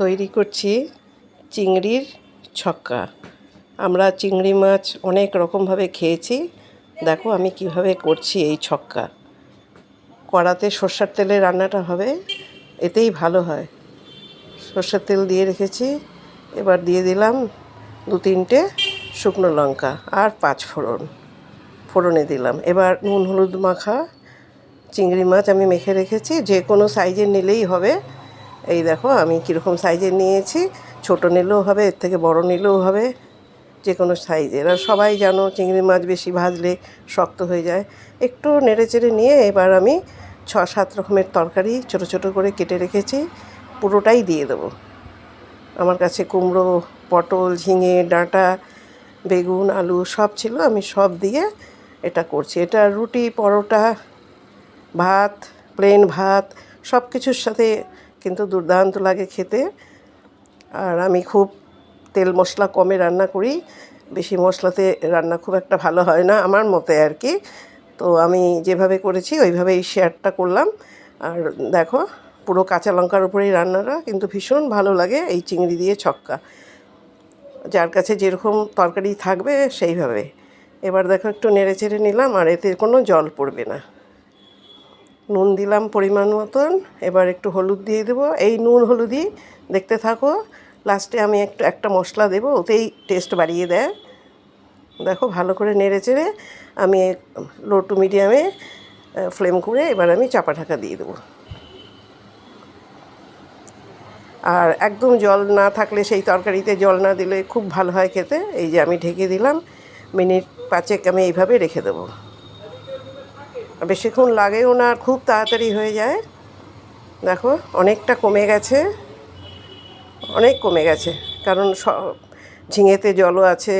তৈরি করছি চিংড়ির ছক্কা। আমরা চিংড়ি মাছ অনেক রকমভাবে খেয়েছি। দেখো আমি কীভাবে করছি এই ছক্কা। কড়াতে সর্ষের তেলে রান্নাটা হবে, এতেই ভালো হয়। সর্ষের তেল দিয়ে রেখেছি, এবার দিয়ে দিলাম দু তিনটে শুকনো লঙ্কা আর পাঁচ ফোড়ন। ফোড়নে দিলাম। এবার নুন হলুদ মাখা চিংড়ি মাছ আমি মেখে রেখেছি, যে কোনো সাইজের নিলেই হবে। এই দেখো, আমি কীরকম সাইজের নিয়েছি। ছোট নিলেও হবে, এর থেকে বড় নিলেও হবে যে কোনো সাইজের আর সবাই জানো, চিংড়ি মাছ বেশি ভাজলে শক্ত হয়ে যায়। একটু নেড়ে চেড়ে নিয়ে এবার আমি ছ সাত রকমের তরকারি ছোট ছোট করে কেটে রেখেছি, পুরোটাই দিয়ে দেবো। আমার কাছে কুমড়ো, পটল, ঝিঙে, ডাঁটা, বেগুন, আলু সব ছিল, আমি সব দিয়ে এটা করছি। এটা রুটি, পরোটা, ভাত প্লেন ভাত সব কিছুর সাথে কিন্তু দুর্দান্ত লাগে খেতে। আর আমি খুব তেল মশলা কমে রান্না করি, বেশি মশলাতে রান্না খুব একটা ভালো হয় না আমার মতে আর কি। তো আমি যেভাবে করেছি ওইভাবেই শেয়ারটা করলাম। আর দেখো, পুরো কাঁচা লঙ্কার উপরেই রান্নাটা কিন্তু ভীষণ ভালো লাগে এই চিংড়ি দিয়ে ছক্কা। যার কাছে যেরকম তরকারি থাকবে সেইভাবে। এবার দেখো একটু নেড়ে চেড়ে নিলাম আর এতে কোনো জল পড়বে না। নুন দিলাম পরিমাণ মতন, এবার একটু হলুদ দিয়ে দেবো। এই নুন হলুদই দেখতে থাকো, লাস্টে আমি একটু, একটা মশলা দেবো, ওতেই টেস্ট বাড়িয়ে দেয়। দেখো ভালো করে নেড়ে চেড়ে আমি লো টু মিডিয়ামে ফ্লেম করে এবার আমি চাপা ঢাকা দিয়ে দেবো। আর একদম জল না থাকলে, সেই তরকারিতে জল না দিলে খুব ভালো হয় খেতে। এই যে আমি ঢেকে দিলাম, মিনিট পাঁচেক আমি এইভাবে রেখে দেবো। বেশিক্ষণ লাগেও না খুব তাড়াতাড়ি হয়ে যায়। দেখো, অনেকটা কমে গেছে। অনেক কমে গেছে, কারণ সব ঝিঙেতে জলও আছে,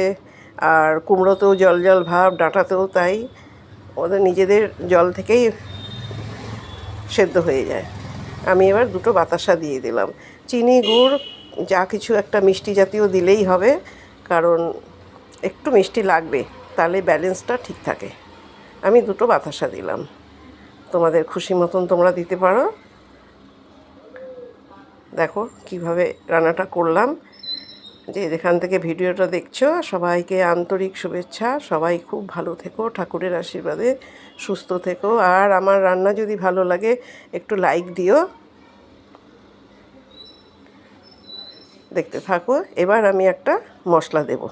আর কুমড়োতেও জল জল ভাব, ডাঁটাতেও তাই। ওদের নিজেদের জল থেকেই সেদ্ধ হয়ে যায়। আমি এবার দুটো বাতাসা দিয়ে দিলাম। চিনি, গুড়, যা কিছু একটা মিষ্টি জাতীয় দিলেই হবে, কারণ একটু মিষ্টি লাগবে, তাহলে ব্যালেন্সটা ঠিক থাকে। আমি দুটো বাতাসা দিলাম। তোমাদের খুশি মতন তোমরা দিতে পারো। দেখো কীভাবে রান্নাটা করলাম। যে যেখান থেকে ভিডিওটা দেখছ, সবাইকে আন্তরিক শুভেচ্ছা। সবাই খুব ভালো থেকো, ঠাকুরের আশীর্বাদে সুস্থ থেকো। আর আমার রান্না যদি ভালো লাগে, একটু লাইক দিও। দেখতে থাকো। এবার আমি একটা মশলা দেব।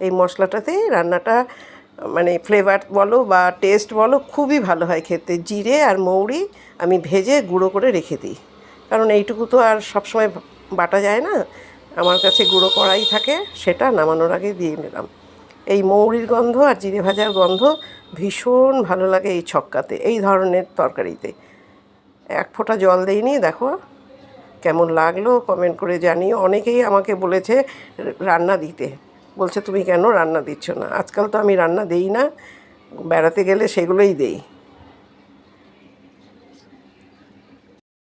এই মশলাটাতেই রান্নাটা মানে ফ্লেভার বলো বা টেস্ট বলো খুবই ভালো হয় খেতে। জিরে আর মৌরি আমি ভেজে গুঁড়ো করে রেখে দিই। কারণ এইটুকু তো আর সবসময় বাটা যায় না। আমার কাছে গুঁড়ো করাই থাকে, সেটা নামানোর আগে দিয়ে নিলাম। এই মৌরির গন্ধ আর জিরে ভাজার গন্ধ ভীষণ ভালো লাগে এই ছক্কাতে, এই ধরনের তরকারিতে। এক ফোঁটা জল দেইনি, দেখো কেমন লাগল কমেন্ট করে জানিও। অনেকেই আমাকে বলেছে রান্না দিতে। বলছে, তুমি কেন রান্না দিচ্ছ না? আজকাল তো আমি রান্না দেই না। বেড়াতে গেলে সেগুলোই দেই।